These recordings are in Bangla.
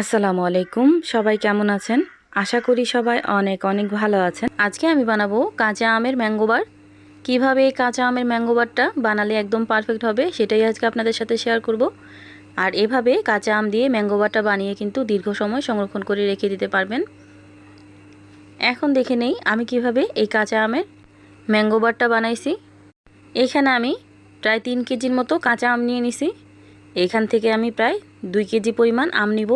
আসসালামু আলাইকুম। সবাই কেমন আছেন? আশা করি সবাই অনেক অনেক ভালো আছেন। আজকে আমি বানাবো কাঁচা আমের ম্যাঙ্গোবার কীভাবে এই কাঁচা আমের ম্যাঙ্গোবারটা বানালে একদম পারফেক্ট হবে, সেটাই আজকে আপনাদের সাথে শেয়ার করব। আর এভাবে কাঁচা আম দিয়ে ম্যাঙ্গোবারটা বানিয়ে কিন্তু দীর্ঘ সময় সংরক্ষণ করে রেখে দিতে পারবেন। এখন দেখে নেই আমি কীভাবে এই কাঁচা আমের ম্যাঙ্গোবারটা বানাইছি। এখানে আমি প্রায় তিন কেজির মতো কাঁচা আম নিয়ে নিছি। এখান থেকে আমি প্রায় দুই কেজি পরিমাণ আম নিব।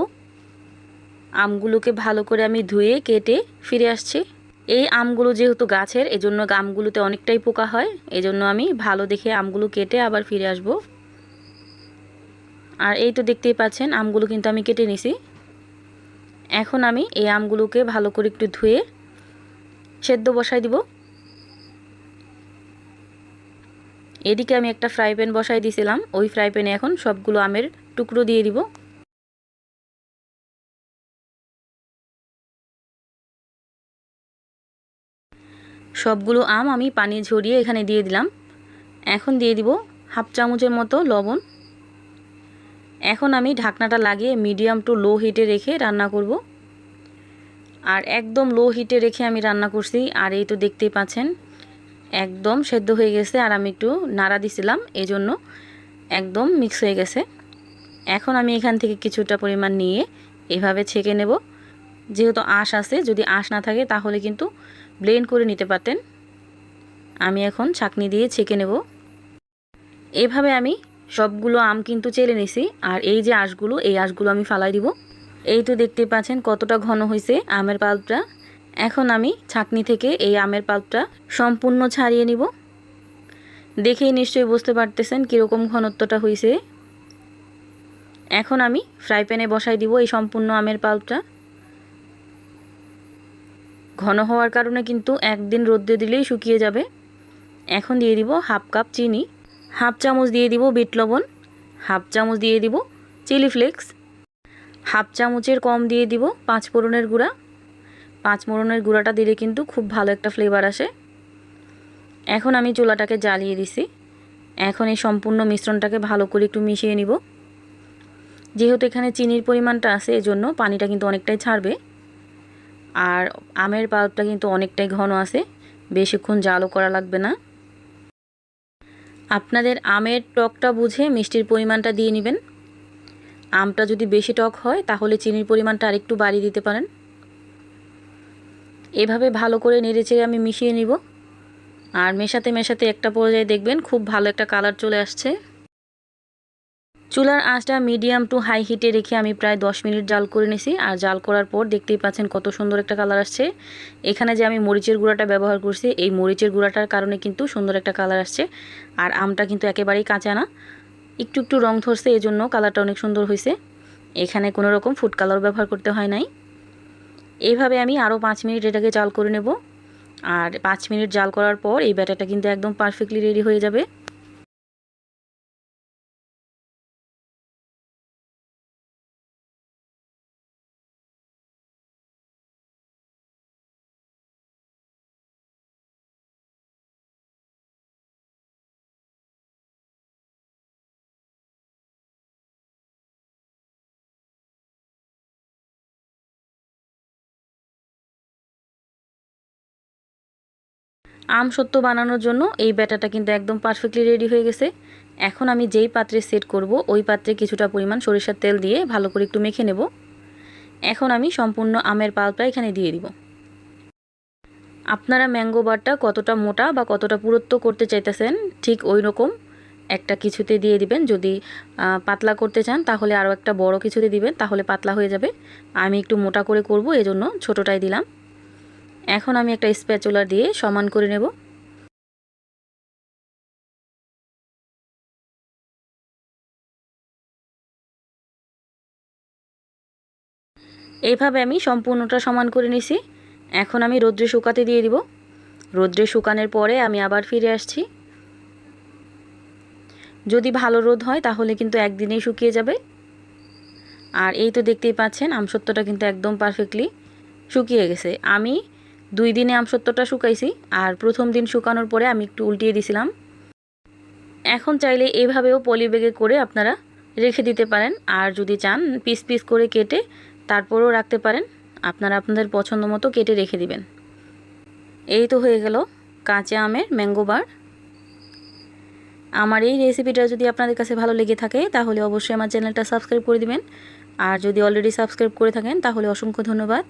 আমগুলোকে ভালো করে আমি ধুয়ে কেটে ফিরে আসছি। এই আমগুলো যেহেতু গাছের, এজন্য আমগুলোতে অনেকটাই পোকা হয়। এজন্য আমি ভালো দেখে আমগুলো কেটে আবার ফিরে আসব। আর এই তো দেখতেই পাচ্ছেন, আমগুলো কিন্তু আমি কেটে নিছি। এখন আমি এই আমগুলোকে ভালো করে একটু ধুয়ে সেদ্ধ বসাই দিব। এদিকে আমি একটা ফ্রাই প্যান বসাই দিয়েছিলাম ওই ফ্রাই প্যানে এখন সবগুলো আমের টুকরো দিয়ে দিব। সবগুলো আম আমি পানি ঝরিয়ে এখানে দিয়ে দিলাম। এখন দিয়ে দিব হাফ চামচের মতো লবণ। এখন আমি ঢাকনাটা লাগিয়ে মিডিয়াম টু লো হিটে রেখে রান্না করব। আর একদম লো হিটে রেখে আমি রান্না করছি, আর এই তো দেখতেই পাচ্ছেন, একদম সেদ্ধ হয়ে গেছে, আর আমি একটু নাড়া দিছিলাম এই জন্য একদম মিক্স হয়ে গেছে। এখন আমি এখান থেকে কিছুটা পরিমাণ নিয়ে এভাবে ছেঁকে নেব। যেহেতু আঁশ আছে, যদি আঁশ না থাকে তাহলে কিন্তু ব্লেন্ড করে নিতে পারতেন। আমি এখন ছাকনি দিয়ে ছেঁকে নেব। এভাবে আমি সবগুলো আম কিন্তু চেলে নিছি, আর এই যে আঁশগুলো, এই আঁশগুলো আমি ফালাই দিব। এই তো দেখতে পাচ্ছেন কতটা ঘন হয়েছে আমের পাল্পটা। এখন আমি ছাকনি থেকে এই আমের পাল্পটা সম্পূর্ণ ছাড়িয়ে নিব। দেখেই নিশ্চয়ই বুঝতে পারতেছেন কীরকম ঘনত্বটা হয়েছে এখন আমি ফ্রাই প্যানে বসাই দিব এই সম্পূর্ণ আমের পাল্পটা। ঘন হওয়ার কারণে কিন্তু একদিন রোদ্রে দিলেই শুকিয়ে যাবে। এখন দিয়ে দিব হাফ কাপ চিনি, হাফ চামচ দিয়ে দিব বিট লবণ, হাফ চামচ দিয়ে দিব চিলি ফ্লেক্স, হাফ চামচের কম দিয়ে দিব পাঁচ ফোড়নের গুঁড়া। পাঁচ ফোড়নের গুঁড়াটা দিলে কিন্তু খুব ভালো একটা ফ্লেভার আসে। এখন আমি চুলাটাকে জ্বালিয়ে দিছি। এখন এই সম্পূর্ণ মিশ্রণটাকে ভালো করে একটু মিশিয়ে নিব। যেহেতু এখানে চিনির পরিমাণটা আছে, এজন্য পানিটা কিন্তু অনেকটাই ছাড়বে। আর আমের পাল্পটা কিন্তু অনেকটাই ঘন আছে, বেশিক্ষণ জালও করা লাগবে না। আপনাদের আমের টকটা বুঝে মিষ্টির পরিমাণটা দিয়ে নেবেন। আমটা যদি বেশি টক হয়, তাহলে চিনির পরিমাণটা আরেকটু বাড়িয়ে দিতে পারেন। এভাবে ভালো করে নেড়েচেড়ে আমি মিশিয়ে নিব। আর মেশাতে মেশাতে একটা পর্যায়ে দেখবেন খুব ভালো একটা কালার চলে আসছে। চুলার আঁচটা মিডিয়াম টু হাই হিটে রেখে আমি প্রায় 10 মিনিট জাল করে নিছি। আর জাল করার পর দেখতেই পাচ্ছেন কত সুন্দর একটা কালার আসছে। এখানে যে আমি মরিচের গুঁড়াটা ব্যবহার করছি, এই মরিচের গুঁড়াটার কারণে কিন্তু সুন্দর একটা কালার আসছে। আর আমটা কিন্তু একেবারেই কাঁচা না। একটু একটু রং ধরছে এই জন্য কালারটা অনেক সুন্দর হয়েছে। এখানে কোনো রকম ফুড কালার ব্যবহার করতে হয় নাই। এইভাবে আমি আরও পাঁচ মিনিট এটাকে জাল করে নেব। আর পাঁচ মিনিট জাল করার পর এই ব্যাটারটা কিন্তু একদম পারফেক্টলি রেডি হয়ে যাবে। আম সত্য বানানোর জন্য এই ব্যাটারটা কিন্তু একদম পারফেক্টলি রেডি হয়ে গেছে। এখন আমি যেই পাত্রে সেট করব, ওই পাত্রে কিছুটা পরিমাণ সরিষার তেল দিয়ে ভালো করে একটু মেখে নেব। এখন আমি সম্পূর্ণ আমের পাল্পটা এখানে দিয়ে দিব। আপনারা ম্যাঙ্গো বারটা কতটা মোটা বা কতটা পুরুত্ব করতে চাইতেছেন, ঠিক ওই রকম একটা কিছুতে দিয়ে দিবেন। যদি পাতলা করতে চান, তাহলে আরও একটা বড় কিছুতে দিবেন, তাহলে পাতলা হয়ে যাবে। আমি একটু মোটা করে করব, এজন্য ছোটোটাই দিলাম। এখন আমি একটা স্প্যাচুলার দিয়ে সমান করে নেব। এইভাবে আমি সম্পূর্ণটা সমান করে নিছি। এখন আমি রোদ্রে শুকাতে দিয়ে দিব। রোদ্রে শুকানোর পরে আমি আবার ফিরে আসছি। যদি ভালো রোদ হয়, তাহলে কিন্তু একদিনেই শুকিয়ে যাবে। আর এই তো দেখতেই পাচ্ছেন, আমসত্বটা কিন্তু একদম পারফেক্টলি শুকিয়ে গেছে। আমি দুই দিনে আমসত্বটা শুকাইছি আর প্রথম দিন শুকানোর পরে আমি একটু উল্টিয়ে দিছিলাম। এখন চাইলে এভাবেও পলি ব্যাগে করে আপনারা রেখে দিতে পারেন আর যদি চান, পিস পিস করে কেটে তারপরেও রাখতে পারেন। আপনারা আপনাদের পছন্দ মতো কেটে রেখে দিবেন। এই তো হয়ে গেল কাঁচা আমের ম্যাঙ্গো বার। আমার এই রেসিপিটা যদি আপনাদের কাছে ভালো লেগে থাকে, তাহলে অবশ্যই আমার চ্যানেলটা সাবস্ক্রাইব করে দিবেন। আর যদি অলরেডি সাবস্ক্রাইব করে থাকেন, তাহলে অসংখ্য ধন্যবাদ।